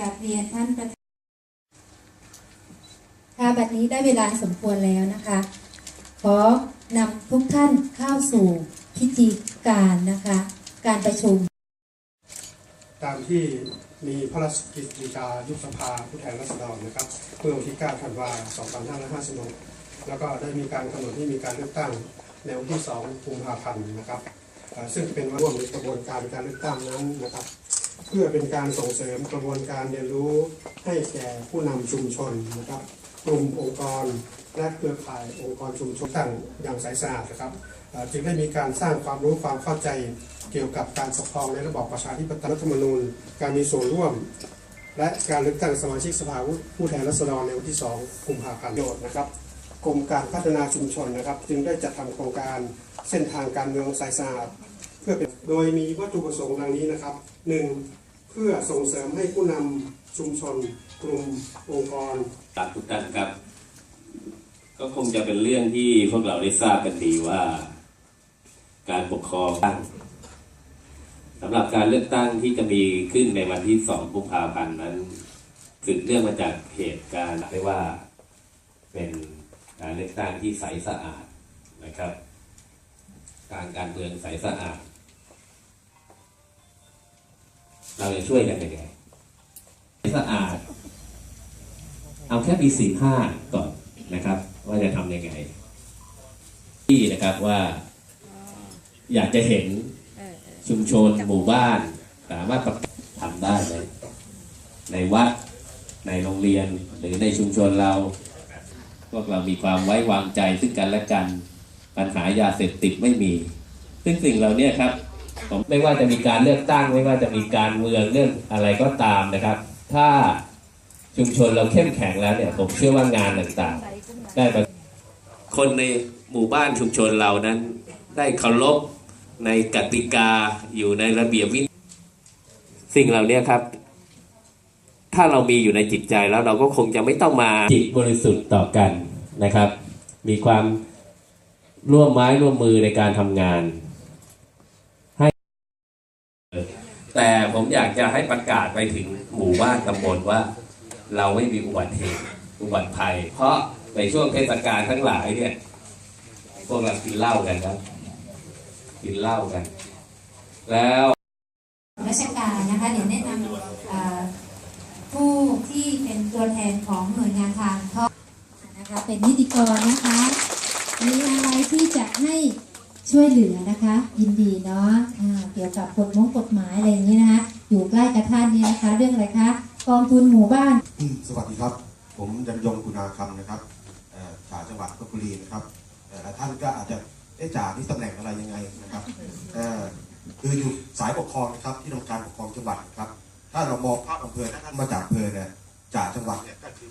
กราบเรียนท่านประธานค่ะบัดนี้ได้เวลาสมควรแล้วนะคะ ขอนำทุกท่านเข้าสู่พิธีการนะคะ การประชุม ตามที่มีพระราชกิจกายุบสภาผู้แทนราษฎรนะครับเมื่อวันที่ 9 ธันวาคม 2556 แล้วก็ได้มีการกำหนดให้มีการเลือกตั้งในวันที่ 2 กุมภาพันธ์นะครับ ซึ่งเป็นวันร่วมในกระบวนการการเลือกตั้งนั้นนะครับ เพื่อเป็นการส่งเสริมกระบวนการเรียนรู้ให้แก่ผู้นำชุมชนนะครับกลุ่มองค์กรและเครือข่ายองค์กรชุมชนตั้งอย่างใสสะอาดนะครับจึงได้มีการสร้างความรู้ความเข้าใจเกี่ยวกับการปกครองในระบอบประชาธิปไตยรัฐธรรมนูญ การมีส่วนร่วม และการเลือกตั้งสมาชิกสภาผู้แทนราษฎรในวันที่ 2 กุมภาพันธ์โยชน์นะครับกรมการพัฒนาชุมชนนะครับ จึงได้จัดทำโครงการเส้นทางการเมืองสายสะอาด เพื่อเป็นโดยมีวัตถุประสงค์ดังนี้นะครับ 1. เพื่อส่งเสริมให้ผู้นำชุมชน กลุ่มองค์กรครับทุกท่านครับ ก็คงจะเป็นเรื่องที่พวกเราได้ทราบกันดีว่า การปกครองตั้งสำหรับการเลือกตั้งที่จะมีขึ้นในวันที่สองกุมภาพันธ์นั้นสืบเนื่องมาจากเหตุการณ์ได้ว่าเป็นการเลือกตั้งที่ใสสะอาดนะครับ การการเมืองใสสะอาด เราจะช่วยกันยังไงใสสะอาด เอาแค่ปีสี่ห้าก่อนนะครับ ว่าจะทำยังไง ที่นะครับว่า อยากจะเห็นชุมชนหมู่บ้าน สามารถทำได้ไหมในวัดในโรงเรียนหรือในชุมชนเรา พวกเรามีความไว้วางใจซึ่งกันและกัน ปัญหายาเสพติดไม่มี ซึ่งสิ่งเหล่านี้ครับผม ไม่ว่าจะมีการเลือกตั้ง ไม่ว่าจะมีการเมืองเรื่องอะไรก็ตามนะครับ ถ้าชุมชนเราเข้มแข็งแล้วเนี่ยผมเชื่อว่างานต่างๆ ได้คนในหมู่บ้านชุมชนเรานั้น ได้เคารพในกติกาอยู่ในระเบียบวินัยสิ่งเหล่านี้ครับ ถ้าเรามีอยู่ในจิตใจแล้วเราก็คงจะไม่ต้องมาจิตบริสุทธิ์ต่อกันนะครับ มีความร่วมไม้ร่วมมือในการทำงาน ให้ แต่ผมอยากจะให้ประกาศไปถึงหมู่บ้านตำบลว่า เราไม่มีอุบัติเหตุอุบัติภัย เพราะในช่วงเทศกาลทั้งหลายเนี่ยพวกเรากินเหล้ากันครับกินเหล้ากัน แล้วราชการนะคะเดี๋ยวแนะนำผู้ที่เป็นตัวแทนของหน่วยงานทางทอดนะคะเป็นนิติกรนะคะมีอะไรที่จะให้ ช่วยเหลือนะคะ ยินดีเนาะเกี่ยวกับกฎมงกฎหมายอะไรอย่างนี้นะคะอยู่ใกล้กับท่านเนี่ยนะคะ เรื่องอะไรคะกองทุนหมู่บ้าน สวัสดีครับ ผมยันยงคุณาคำนะครับเอ่อจากจังหวัดลบบุรีนะครับเอ่อหลาท่านก็อาจจะได้จ่าที่ตำแหน่งอะไรยังไงนะครับคืออยู่สายปกครองนะครับที่ทำการปกครองจังหวัดนะครับ ถ้าเรามองภาพอำเภอถ้าท่านมาจากอำเภอเนี่ยจ่าจังหวัดเนี่ยก็คือ